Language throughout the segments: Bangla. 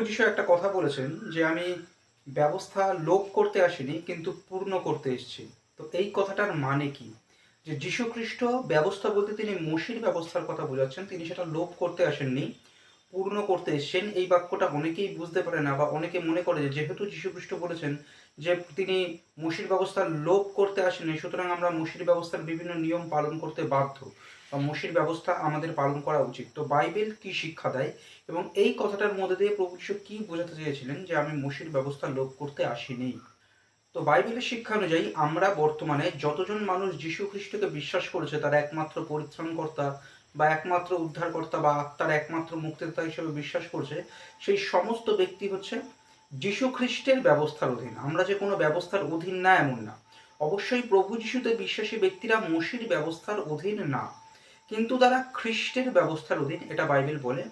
যিশু একটা কথা বলেছেন যে আমি ব্যবস্থা লোপ করতে আসিনি, কিন্তু পূর্ণ করতে এসেছি। তো এই কথাটার মানে কি? যে যীশুখ্রিস্ট ব্যবস্থা বলতে তিনি মসির ব্যবস্থার কথা বোঝাচ্ছেন, তিনি সেটা লোপ করতে আসেননি। পূর্ণ করতে এসেছেন। এই বাক্যটা অনেকেই বুঝতে পারে না বা অনেকে মনে করে যেহেতু যীশু খ্রিস্ট বলেছেন যে, তিনি মসির ব্যবস্থা লোপ করতে আসেনি সুতরাং আমরা মসির ব্যবস্থার বিভিন্ন নিয়ম পালন করতে বাধ্য বা মসির ব্যবস্থা আমাদের পালন করা উচিত। তো বাইবেল কি শিক্ষা দেয়? এবং এই কথাটার মধ্যে দিয়ে প্রভু যীশু কি বোঝাতে চেয়েছিলেন যে, আমি মসির ব্যবস্থা লোপ করতে আসিনি? তো বাইবেলের শিক্ষা অনুযায়ী আমরা বর্তমানে যতজন মানুষ যীশু খ্রিস্টকে বিশ্বাস করেছে, তার একমাত্র পরিত্রাণকর্তা বা একমাত্র উদ্ধারকর্তা বা আত্মার একমাত্র মুক্তিদাতা হিসেবে বিশ্বাস করছে, সেই সমস্ত ব্যক্তি হচ্ছে যীশু খ্রিস্টের ব্যবস্থার অধীন। আমরা যে কোনো ব্যবস্থার অধীন না, এমন না। অবশ্যই প্রভু যিশুতে বিশ্বাসী ব্যক্তিরা মসির ব্যবস্থার অধীন না। কিন্তু তারা খ্রিস্টের ব্যবস্থার অধীন, এটা বাইবেল বলে।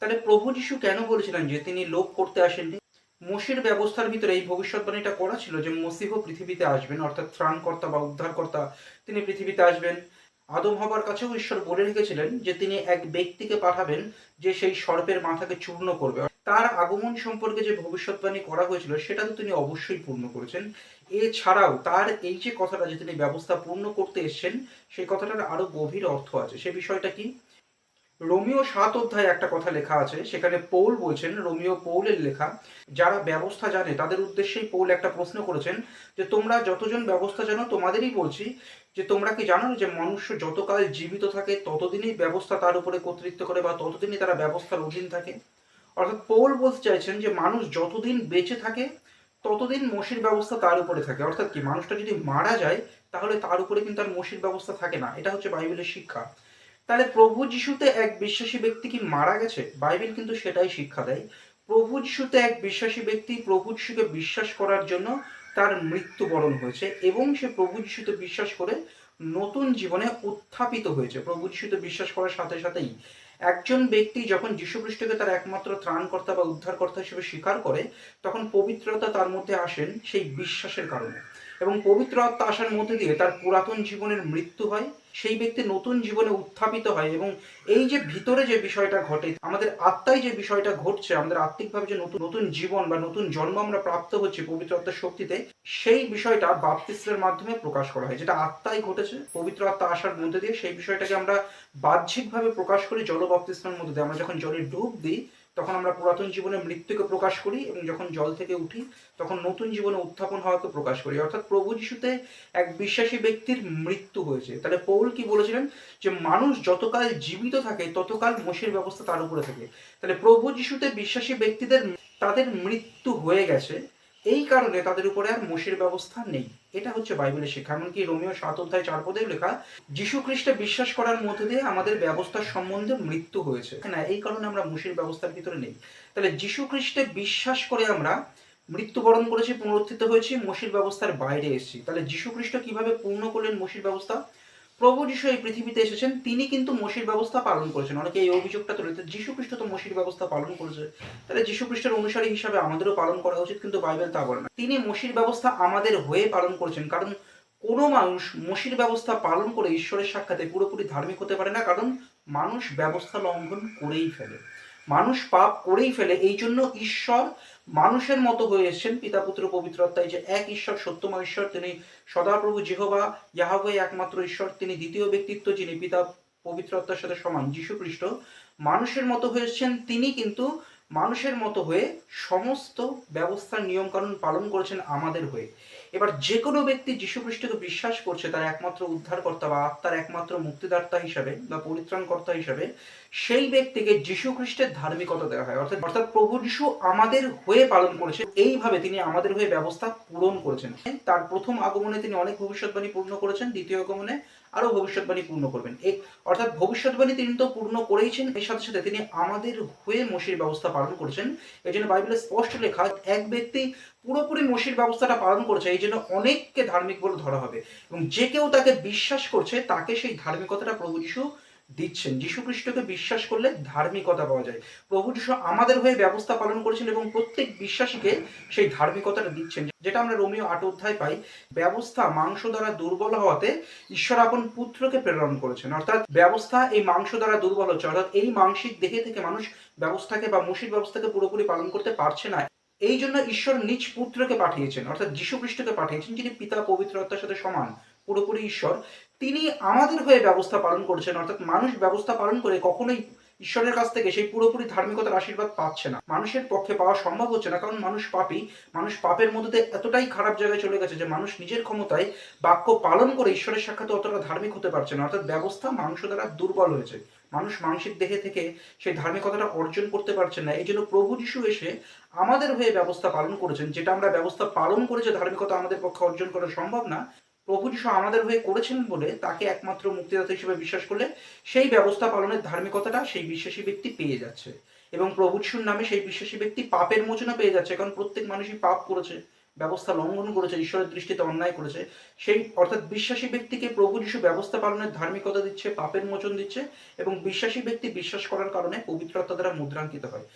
তাহলে প্রভু যিশু কেন বলেছিলেন যে তিনি লোপ করতে আসেননি? মসির ব্যবস্থার ভিতরে এই ভবিষ্যৎবাণীটা করা ছিল যে মসিহ পৃথিবীতে আসবেন, অর্থাৎ ত্রাণকর্তা বা উদ্ধারকর্তা তিনি পৃথিবীতে আসবেন। আদম হবার কাছেও ঈশ্বর বলে রেখেছিলেন যে তিনি এক ব্যক্তিকে পাঠাবেন যে সেই সর্পের মাথাকে চূর্ণ করবে। তার আগমন সম্পর্কে যে ভবিষ্যৎবাণী করা হয়েছিল, সেটা তো তিনি অবশ্যই পূর্ণ করেছেন। এছাড়াও তার এই যে কথাটা যে তিনি ব্যবস্থা পূর্ণ করতে এসেছেন, সেই কথাটার আরও গভীর অর্থ আছে। সে বিষয়টা কি? রোমিও সাত অধ্যায়ে একটা কথা লেখা আছে, সেখানে পৌল বলছেন, রোমিও পৌলের লেখা, যারা ব্যবস্থা জানে, তাদের উদ্দেশ্যেই পৌল একটা প্রশ্ন করেছেন যে তোমরা যতজন ব্যবস্থা জানো, তোমাদেরই বলছি যে তোমরা কি জানো যে মনুষ্য যতকাল জীবিত থাকে, ততদিনই ব্যবস্থা তার উপরে কর্তৃত্ব করে বা ততদিনই তারা ব্যবস্থার অধীন থাকে। অর্থাৎ পৌল বলতে চাইছেন যে মানুষ যতদিন বেঁচে থাকে, ততদিন মসির ব্যবস্থা তার উপরে থাকে। অর্থাৎ কি, মানুষটা যদি মারা যায়, তাহলে তার উপরে কিন্তু আর মসির ব্যবস্থা থাকে না। এটা হচ্ছে বাইবেলের শিক্ষা। তাহলে প্রভু যিশুতে এক বিশ্বাসী ব্যক্তি কি মারা গেছে? বাইবেল কিন্তু সেটাই শিক্ষা দেয়। প্রভু যিশুতে এক বিশ্বাসী ব্যক্তি প্রভু যিশুকে বিশ্বাস করার জন্য তার মৃত্যুবরণ হয়েছে এবং সে প্রভু যিশুতে বিশ্বাস করে নতুন জীবনে উত্থাপিত হয়েছে। প্রভু যিশুতে বিশ্বাস করার সাথে সাথেই একজন ব্যক্তি যখন যীশু খ্রিস্টকে তার একমাত্র ত্রাণকর্তা বা উদ্ধারকর্তা হিসেবে স্বীকার করে, তখন পবিত্রতা তার মধ্যে আসেন সেই বিশ্বাসের কারণে। এবং পবিত্র আত্মা আসার মধ্যে দিয়ে তার পুরাতন জীবনের মৃত্যু হয়, সেই ব্যক্তি নতুন জীবনে উত্থাপিত হয় এবং এই যে ভিতরে যে বিষয়টা ঘটে, আমাদের আত্মায় যে বিষয়টা ঘটছে, আমাদের আত্মিকভাবে যে নতুন নতুন জীবন বা নতুন জন্ম আমরা প্রাপ্ত হচ্ছে পবিত্র আত্মার শক্তিতে, সেই বিষয়টা বাপতিস্মের মাধ্যমে প্রকাশ করা হয়, যেটা আত্মায় ঘটেছে, পবিত্র আত্মা আসার মধ্যে দিয়ে সেই বিষয়টাকে আমরা বাহ্যিকভাবে প্রকাশ করি জল বাপতিস্মের মধ্যে দিয়ে। আমরা যখন জলে ডুব দিই তখন আমরা পুরাতন জীবনে মৃত্যুকে প্রকাশ করি এবং যখন জল থেকে উঠি, তখন নতুন জীবনে উত্থাপন হওয়াকে প্রকাশ করি। অর্থাৎ প্রভু যিশুতে এক বিশ্বাসী ব্যক্তির মৃত্যু হয়েছে। তাহলে পৌল কি বলেছিলেন? যে মানুষ যতকাল জীবিত থাকে, ততকাল মসির ব্যবস্থা তার উপরে থাকে। তাহলে প্রভু যিশুতে বিশ্বাসী ব্যক্তিদের, তাদের মৃত্যু হয়ে গেছে। এই কারণে তাদের উপরে আর মসির ব্যবস্থা নেই। এটা হচ্ছে বাইবেলের শিক্ষা। এমনকি রোমিও সাত অধ্যায় চার পদেও লেখা, যীশু খ্রিস্টে বিশ্বাস করার মধ্যে দিয়ে আমাদের ব্যবস্থার সম্বন্ধে মৃত্যু হয়েছে। না, এই কারণে আমরা মসির ব্যবস্থার ভিতরে নেই। তাহলে যীশু খ্রিস্টে বিশ্বাস করে আমরা মৃত্যুবরণ করেছি, পুনরুত্থিত হয়েছি, মসির ব্যবস্থার বাইরে এসেছি। তাহলে যীশু খ্রিস্ট কীভাবে পূর্ণ করলেন মসির ব্যবস্থা? প্রভু যিশু এই পৃথিবীতে এসেছেন, তিনি কিন্তু মসির ব্যবস্থা পালন করেছেন। অনেকে এই অভিযোগটা তুলে যিশু খ্রিস্ট তো মসির ব্যবস্থা পালন করেছে। তাহলে যিশু খ্রিস্টের অনুসারী হিসাবে আমাদেরও পালন করা উচিত, কিন্তু বাইবেল তা বলে না। তিনি মসির ব্যবস্থা আমাদের হয়ে পালন করেছেন, কারণ কোনো মানুষ মসির ব্যবস্থা পালন করে ঈশ্বরের সাক্ষাতে পুরোপুরি ধার্মিক হতে পারে না, কারণ মানুষ ব্যবস্থা লঙ্ঘন করেই ফেলে। মানুষ পাপ করেই ফেলে, এই জন্য ঈশ্বর মানুষের মতো হয়ে এসেছেন, পিতা, পুত্র, পবিত্র আত্মায় যে এক ঈশ্বর সত্যময় ঈশ্বর, তিনি সদাপ্রভু জেহবা ইয়াহবে একমাত্র ঈশ্বর, তিনি দ্বিতীয় ব্যক্তিত্ব, যিনি পিতা, পবিত্র আত্মার সাথে সমান যীশু খ্রিস্ট মানুষের মতো হয়ে এসেছেন, তিনি কিন্তু মানুষের মতো হয়ে সমস্ত ব্যবস্থার নিয়মকানুন পালন করেছেন আমাদের হয়ে। এবার যে কোনো ব্যক্তি যীশু খ্রিস্টকে বিশ্বাস করছে তার একমাত্র উদ্ধারকর্তা বা আত্মার একমাত্র মুক্তিদাতা হিসাবে বা পরিত্রাণকর্তা হিসাবে, সেই ব্যক্তিকে যীশু খ্রিস্টের ধার্মিকতা দেওয়া হয়। অর্থাৎ অর্থাৎ প্রভু যীশু আমাদের হয়ে পালন করেছে এইভাবে তিনি আমাদের হয়ে ব্যবস্থা পূরণ করেছেন। তার প্রথম আগমনে তিনি অনেক ভবিষ্যৎবাণী পূর্ণ করেছেন। দ্বিতীয় আগমনে আরও ভবিষ্যৎবাণী পূর্ণ করবেন। অর্থাৎ ভবিষ্যৎবাণী তিনি তো পূর্ণ করেইছেন, এর সাথে সাথে তিনি আমাদের হয়ে মসির ব্যবস্থা পালন করেছেন। এই জন্য বাইবেলের স্পষ্ট লেখা এক ব্যক্তি পুরোপুরি মসির ব্যবস্থাটা পালন করছে, এই জন্য অনেককে ধার্মিক বলে ধরা হবে। এবং যে কেউ তাকে বিশ্বাস করছে, তাকে সেই ধার্মিকতাটা প্রভু যিশু দিচ্ছেন। যীশু খ্রিস্টকে বিশ্বাস করলে ধার্মিকতা পাওয়া যায়। প্রভু যীশু আমাদের হয়ে ব্যবস্থা পালন করেছেন এবং প্রত্যেক বিশ্বাসীকে সেই ধার্মিকতাটা দিচ্ছেন। যেটা আমরা রোমিও আট অধ্যায় পাই, ব্যবস্থা মাংস দ্বারা দুর্বল হওয়াতে ঈশ্বর আপন পুত্রকে প্রেরণ করেছেন। অর্থাৎ ব্যবস্থা এই মাংস দ্বারা দুর্বল হচ্ছে। অর্থাৎ এই মাংসিক দেহে থেকে মানুষ ব্যবস্থাকে বা মুশির ব্যবস্থাকে পুরোপুরি পালন করতে পারছে না। এই জন্য ঈশ্বর নিজ পুত্রকে পাঠিয়েছেন। অর্থাৎ যীশু খ্রিস্টকে পাঠিয়েছেন, যিনি পিতা পবিত্র আত্মার সাথে সমান। পুরোপুরি ঈশ্বর তিনি আমাদের হয়ে ব্যবস্থা পালন করছেন, অর্থাৎ মানুষ ব্যবস্থা পালন করে কখনোই ঈশ্বরের কাছ থেকে সেই পুরোপুরি ধার্মিকতার আশীর্বাদ পাচ্ছে না। মানুষের পক্ষে পাওয়া সম্ভব হচ্ছে না, কারণ মানুষ পাপী, মানুষ পাপের মধ্যে এতটাই খারাপ জায়গায় চলে গেছে যে মানুষ নিজের ক্ষমতায় বাক্য পালন করে ঈশ্বরের সাক্ষাতে অতটা ধার্মিক হতে পারছে না, অর্থাৎ ব্যবস্থা মাংস দ্বারা দুর্বল হয়েছে। মানুষ মানসিক দেহে থেকে সেই ধার্মিকতাটা অর্জন করতে পারছে না। এই জন্য প্রভু যিশু এসে আমাদের হয়ে ব্যবস্থা পালন করেছেন, যেটা আমরা ব্যবস্থা পালন করে যে ধার্মিকতা আমাদের পক্ষে অর্জন করা সম্ভব না প্রভু যিশু আমাদের হয়ে করেছেন বলে তাকে একমাত্র মুক্তিদাতা হিসেবে বিশ্বাস করলে সেই ব্যবস্থা পালনের ধার্মিকতাটা সেই বিশ্বাসী ব্যক্তি পেয়ে যাচ্ছে। এবং প্রভু যিশুর নামে সেই বিশ্বাসী ব্যক্তি পাপের মোচনা পেয়ে যাচ্ছে, কারণ প্রত্যেক মানুষই পাপ করেছে, ব্যবস্থা লঙ্ঘন করেছে, ঈশ্বরের দৃষ্টিতে অন্যায় করেছে। সেই অর্থাৎ বিশ্বাসী ব্যক্তিকে প্রভু যিশু ব্যবস্থা পালনের ধার্মিকতা দিচ্ছে, পাপের মোচন দিচ্ছে এবং বিশ্বাসী ব্যক্তি বিশ্বাস করার কারণে পবিত্রতা দ্বারা মুদ্রাঙ্কিত হয়।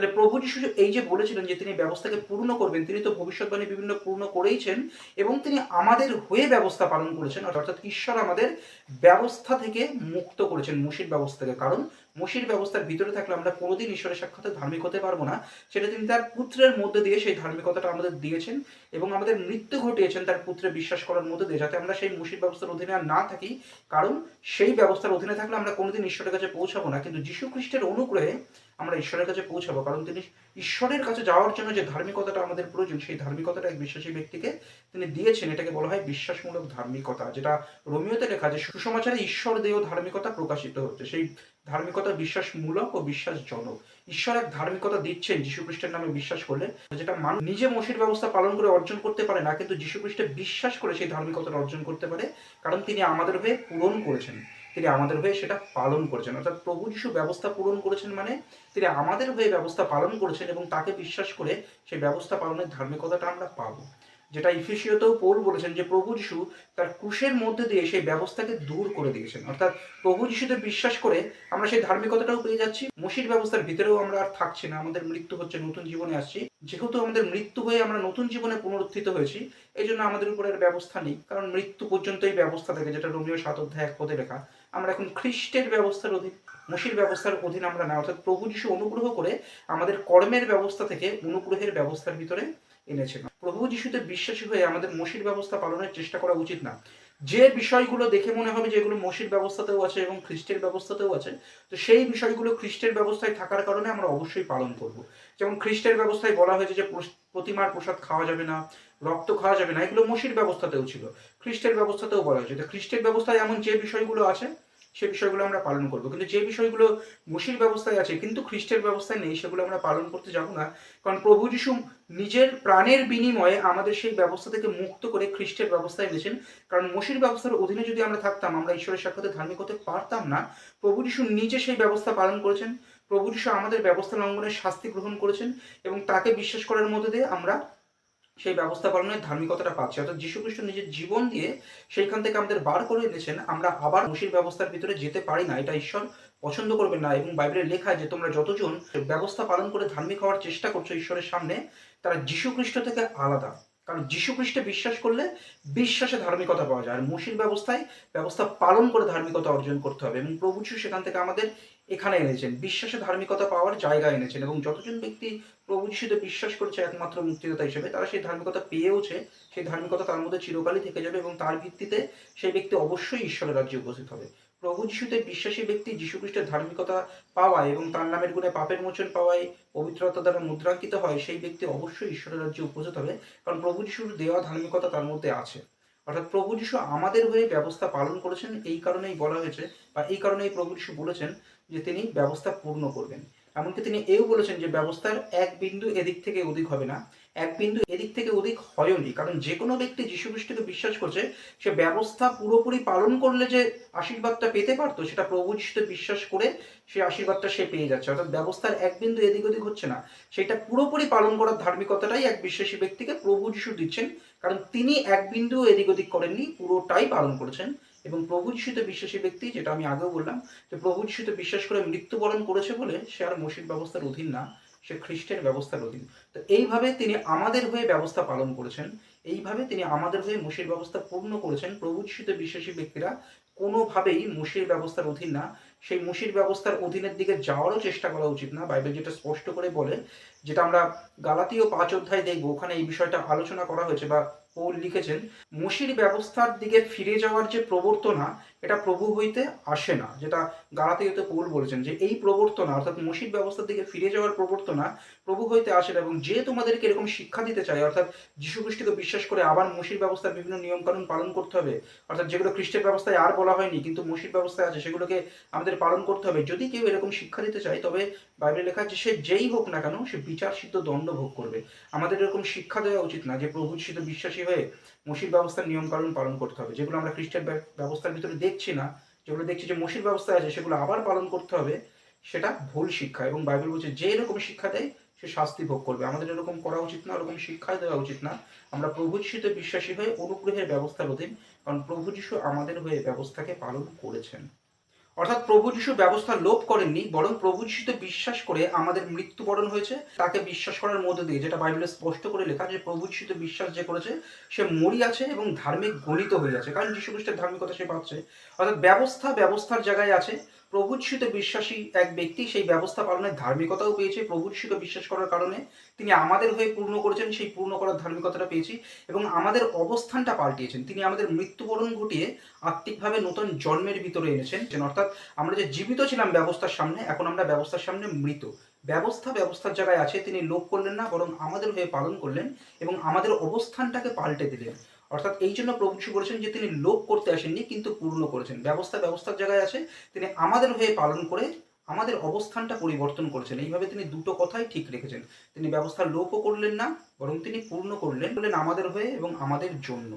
তাহলে প্রভু যিশু এই যে বলেছিলেন যে তিনি ব্যবস্থাকে পূর্ণ করবেন, তিনি তো ভবিষ্যৎবাণী বিভিন্ন পূর্ণ করেইছেন এবং তিনি আমাদের হয়ে ব্যবস্থা পালন করেছেন, অর্থাৎ ঈশ্বর আমাদের ব্যবস্থা থেকে মুক্ত করেছেন মুশির ব্যবস্থাকে কারণ মুশির ব্যবস্থার ভিতরে থাকলে আমরা কোনোদিন ঈশ্বরের সাক্ষাতে ধার্মিক হতে পারব না। সেটা তিনি তার পুত্রের মধ্যে দিয়ে সেই ধার্মিকতাটা আমাদের দিয়েছেন এবং আমাদের মৃত্যু ঘটিয়েছেন তার পুত্রে বিশ্বাস করার মধ্যে দিয়ে, যাতে আমরা সেই মুশির ব্যবস্থার অধীনে আর না থাকি। কারণ সেই ব্যবস্থার অধীনে থাকলে আমরা কোনোদিন ঈশ্বরের কাছে পৌঁছাবো না। কিন্তু যীশু খ্রিস্টের অনুগ্রহে আমরা ঈশ্বরের কাছে পৌঁছাবো। কারণ তিনি ঈশ্বরের কাছে যাওয়ার জন্য যে ধার্মিকতাটা আমাদের প্রয়োজন, সেই ধার্মিকতাটা এক বিশ্বাসী ব্যক্তিকে তিনি দিয়েছেন। এটাকে বলা হয় বিশ্বাসমূলক ধার্মিকতা, যেটা রোমিওতে লেখা যে সুসমাচারে ঈশ্বর দেহ ধার্মিকতা প্রকাশিত হচ্ছে। সেই ধার্মিকতা বিশ্বাসমূলক ও বিশ্বাসজনক। ঈশ্বর এক ধার্মিকতা দিচ্ছেন খ্রিস্টের নামে বিশ্বাস করলে। যেটা মানুষ নিজে মসির ব্যবস্থা পালন করে অর্জন করতে পারে না, কিন্তু খ্রিস্টে বিশ্বাস করে সেই ধার্মিকতাটা অর্জন করতে পারে, কারণ তিনি আমাদের হয়ে পূরণ করেছেন। তিনি আমাদের হয়ে সেটা পালন করেছেন। অর্থাৎ প্রভু যিশু ব্যবস্থা পূরণ করেছেন মানে তিনি আমাদের হয়ে ব্যবস্থা পালন করেছেন এবং তাকে বিশ্বাস করে সেই ব্যবস্থা পালনের ধার্মিকতাটা আমরা পাবো। যেটা ইফিসিয়তেও পৌল বলেছেন যে প্রভু যিশু তার ক্রুশের মধ্যে দিয়ে সেই ব্যবস্থাকে দূর করে দিয়েছেন। অর্থাৎ প্রভু যিশুতে বিশ্বাস করে আমরা সেই ধার্মিকতাটাও পেয়ে যাচ্ছি, মসির ব্যবস্থার ভিতরেও আমরা আর থাকছি না, আমাদের মৃত্যু হচ্ছে, নতুন জীবনে আসছি। যেহেতু আমাদের মৃত্যু হয়ে আমরা নতুন জীবনে পুনরুত্থিত হয়েছি, এই জন্য আমাদের উপরে আর ব্যবস্থা নেই। কারণ মৃত্যু পর্যন্তই ব্যবস্থা থাকে, যেটা রোমিও সাত অধ্যায় এক পদে লেখা। আমরা এখন খ্রিস্টের ব্যবস্থার অধীন, মসির ব্যবস্থার অধীন আমরা না, অর্থাৎ প্রভু যিশু অনুগ্রহ করে আমাদের কর্মের ব্যবস্থা থেকে অনুগ্রহের ব্যবস্থার ভিতরে এনেছেন। প্রভু যিশুতে বিশ্বাসী হয়ে আমাদের মসির ব্যবস্থা পালনের চেষ্টা করা উচিত না। যে বিষয়গুলো দেখে মনে হবে যেগুলো মসির ব্যবস্থাতেও আছে এবং খ্রিস্টের ব্যবস্থাতেও আছে, তো সেই বিষয়গুলো খ্রিস্টের ব্যবস্থায় থাকার কারণে আমরা অবশ্যই পালন করব। যেমন খ্রিস্টের ব্যবস্থায় বলা হয়েছে যে প্রতিমার প্রসাদ খাওয়া যাবে না, রক্ত খাওয়া যাবে না, এগুলো মসির ব্যবস্থাতেও ছিল। খ্রিস্টের ব্যবস্থাতেও বলা হয়েছে। তো খ্রিস্টের ব্যবস্থায় এমন যে বিষয়গুলো আছে সে বিষয়গুলো আমরা পালন করব। কিন্তু যে বিষয়গুলো মুশির ব্যবস্থায় আছে, কিন্তু খ্রিস্টের ব্যবস্থায় নেই, সেগুলো আমরা পালন করতে যাব না। কারণ প্রভু যিশু নিজের প্রাণের বিনিময়ে আমাদের সেই ব্যবস্থা থেকে মুক্ত করে খ্রিস্টের ব্যবস্থায় এনেছেন। কারণ মসির ব্যবস্থার অধীনে যদি আমরা থাকতাম, আমরা ঈশ্বরের সাক্ষাতে ধার্মিক হতে পারতাম না। প্রভু যিশু নিজে সেই ব্যবস্থা পালন করেছেন। প্রভু যিশু আমাদের ব্যবস্থা লঙ্ঘনের শাস্তি গ্রহণ করেছেন এবং তাকে বিশ্বাস করার মধ্যে দিয়ে আমরা সেই ব্যবস্থা পালনের ধার্মিকতাটা পাচ্ছি। অর্থাৎ যীশু খ্রিস্ট নিজের জীবন দিয়ে সেইখান থেকে আমাদের বার করে এনেছেন, আমরা আবার মুশির ব্যবস্থার ভিতরে যেতে পারি না, এটা ঈশ্বর পছন্দ করবেন না। এবং বাইবেলে লেখা যে তোমরা যতজন ব্যবস্থা পালন করে ধার্মিক হওয়ার চেষ্টা করছ ঈশ্বরের সামনে, তারা যীশু খ্রিস্ট থেকে আলাদা। কারণ যীশু খ্রিস্টে বিশ্বাস করলে বিশ্বাসে ধার্মিকতা পাওয়া যায়। আর মুশির ব্যবস্থায় ব্যবস্থা পালন করে ধার্মিকতা অর্জন করতে হবে। এবং প্রভু সেখান থেকে আমাদের এখানে এনেছেন। বিশ্বাসে ধার্মিকতা পাওয়ার জায়গা এনেছেন এবং যতজন ব্যক্তি প্রভু যিশুতে বিশ্বাস করছে একমাত্র মুক্তিদাতা হিসেবে, তারা সেই ধার্মিকতা পেয়েওছে, সেই ধার্মিকতা তার মধ্যে চিরকালই থেকে যাবে এবং তার ভিত্তিতে সেই ব্যক্তি অবশ্যই ঈশ্বরের রাজ্যে উপস্থিত হবে। প্রভু যিশুতে বিশ্বাসী ব্যক্তি যীশু খ্রিস্টের ধার্মিকতা পাওয়ায় এবং তার নামের গুণে পাপের মোচন পাওয়ায় পবিত্রতা দ্বারা মুদ্রাঙ্কিত হয়, সেই ব্যক্তি অবশ্যই ঈশ্বরের রাজ্যে উপস্থিত হবে কারণ প্রভু যিশুর দেওয়া ধার্মিকতা তার মধ্যে আছে। অর্থাৎ প্রভু যিশু আমাদের হয়ে ব্যবস্থা পালন করেছেন, এই কারণেই বলা হয়েছে বা এই কারণেই প্রভু যিশু বলেছেন যে তিনি ব্যবস্থা পূর্ণ করবেন। এমনকি তিনি এও বলেছেন যে ব্যবস্থার এক বিন্দু এদিক থেকে ওদিক হবে না। এক বিন্দু এদিক থেকে ওদিক হয়নি। কারণ যে কোনো ব্যক্তি যীশু খ্রিস্টকে বিশ্বাস করছে, সে ব্যবস্থা পুরোপুরি পালন করলে যে আশীর্বাদটা পেতে পারতো, সেটা প্রভু যিশুতে বিশ্বাস করে সে আশীর্বাদটা সে পেয়ে যাচ্ছে। অর্থাৎ ব্যবস্থার এক বিন্দু এদিক ওদিক হচ্ছে না। সেটা পুরোপুরি পালন করার ধার্মিকতাটাই এক বিশ্বাসী ব্যক্তিকে প্রভু যিশু দিচ্ছেন। কারণ তিনি এক বিন্দু এদিক ওদিক করেননি, পুরোটাই পালন করেছেন। এবং প্রভু যিশুতে বিশ্বাসী ব্যক্তি, যেটা আমি আগেও বললাম, যে প্রভু যিশুতে বিশ্বাস করে মৃত্যুবরণ করেছে বলে সে আর মসির ব্যবস্থার অধীন না, সে খ্রিস্টের ব্যবস্থার অধীন। তো এইভাবে তিনি আমাদের হয়ে ব্যবস্থা পালন করেছেন, এইভাবে তিনি আমাদের হয়ে মসির ব্যবস্থা পূর্ণ করেছেন প্রভু যিশুতে বিশ্বাসী ব্যক্তিরা কোনোভাবেই মসির ব্যবস্থার অধীন না। সেই মসির ব্যবস্থার অধীনের দিকে যাওয়ারও চেষ্টা করা উচিত না। বাইবেল যেটা স্পষ্ট করে বলে, যেটা আমরা গালাতীয় পাঁচ অধ্যায় দেখব, ওখানে এই বিষয়টা আলোচনা করা হয়েছে বা লিখেছেন, মসির ব্যবস্থার দিকে ফিরে যাওয়ার যে প্রবর্তনা, এটা প্রভু হইতে আসে না, যেটা গালাতীয়তে পৌল বলেছেন, যে এই প্রবর্তনা, অর্থাৎ মসির ব্যবস্থার দিকে ফিরে যাওয়ার প্রবর্তনা প্রভু হইতে আসে না, এবং যে তোমাদেরকে এরকম শিক্ষা দিতে চায়, অর্থাৎ খ্রিস্টকে বিশ্বাস করে আবার মসির ব্যবস্থার বিভিন্ন নিয়মকানুন পালন করতে হবে, অর্থাৎ যেগুলো খ্রিস্টের ব্যবস্থায় আর বলা হয়নি, কিন্তু মসির ব্যবস্থায় আছে, সেগুলোকে আমাদের পালন করতে হবে, যদি কেউ এরকম শিক্ষা দিতে চায়, তবে বাইবেলে লেখা আছে, সে যেই হোক না কেন, সে বিচার সিদ্ধ দণ্ড ভোগ করবে। আমাদের এরকম শিক্ষা দেওয়া উচিত না, যে প্রভু সিদ্ধ বিশ্বাসী হয়ে মসির ব্যবস্থার নিয়মকানুন পালন করতে হবে, যেগুলো আমরা খ্রিস্টান ব্য- ব্যবস্থার ভিতরে দেখছি না, যেগুলো দেখছি যে মসির ব্যবস্থা আছে, সেগুলো আবার পালন করতে হবে, সেটা ভুল শিক্ষা এবং বাইবেল বলছে যে এরকম শিক্ষা দেয়, সে শাস্তি ভোগ করবে। আমাদের এরকম করা উচিত না, ওরকম শিক্ষা দেওয়া উচিত না। আমরা প্রভু যিশুতে বিশ্বাসী হয়ে অনুগ্রহের ব্যবস্থার অধীন কারণ প্রভু যিশু আমাদের হয়ে ব্যবস্থাকে পালন করেছেন। অর্থাৎ প্রভু যিশু ব্যবস্থা লোভ করেননি, বরং প্রভু যিশুতে বিশ্বাস করে আমাদের মৃত্যুবরণ হয়েছে। তাকে বিশ্বাস করার মধ্যে দিয়ে যেটা বাইবেলে স্পষ্ট করে লেখা যে প্রভু যিশুতে বিশ্বাস যে করেছে, সে মরি আছে এবং ধার্মিক গণিত হয়ে আছে। কারণ যিশু খ্রিস্টের ধার্মিকতা সে পাচ্ছে। অর্থাৎ ব্যবস্থা ব্যবস্থার জায়গায় আছে। প্রভু যিশুতে বিশ্বাসী এক ব্যক্তি সেই ব্যবস্থা পালনের ধার্মিকতাও পেয়েছে। প্রভু যিশুকে বিশ্বাস করার কারণে তিনি আমাদের হয়ে পূর্ণ করেছেন, সেই পূর্ণ করার ধার্মিকতাটা পেয়েছি এবং আমাদের অবস্থানটা পাল্টিয়েছেন। তিনি আমাদের মৃত্যুবরণ ঘটিয়ে আত্মিকভাবে নতুন জন্মের ভিতরে এনেছেন। অর্থাৎ আমরা যে জীবিত ছিলাম ব্যবস্থার সামনে, এখন আমরা ব্যবস্থার সামনে মৃত। ব্যবস্থা ব্যবস্থার জায়গায় আছে, তিনি লোপ করলেন না, বরং আমাদের হয়ে পালন করলেন এবং আমাদের অবস্থানটাকে পাল্টে দিলেন। অর্থাৎ এই জন্য প্রভু করেছেন যে তিনি লোপ করতে আসেননি, কিন্তু পূর্ণ করেছেন। ব্যবস্থা ব্যবস্থার জায়গায় আছে, তিনি আমাদের হয়ে পালন করে আমাদের অবস্থানটা পরিবর্তন করেছেন। এইভাবে তিনি দুটো কথাই ঠিক রেখেছেন। তিনি ব্যবস্থা লোপও করলেন না, বরং তিনি পূর্ণ করলেন আমাদের হয়ে এবং আমাদের জন্য।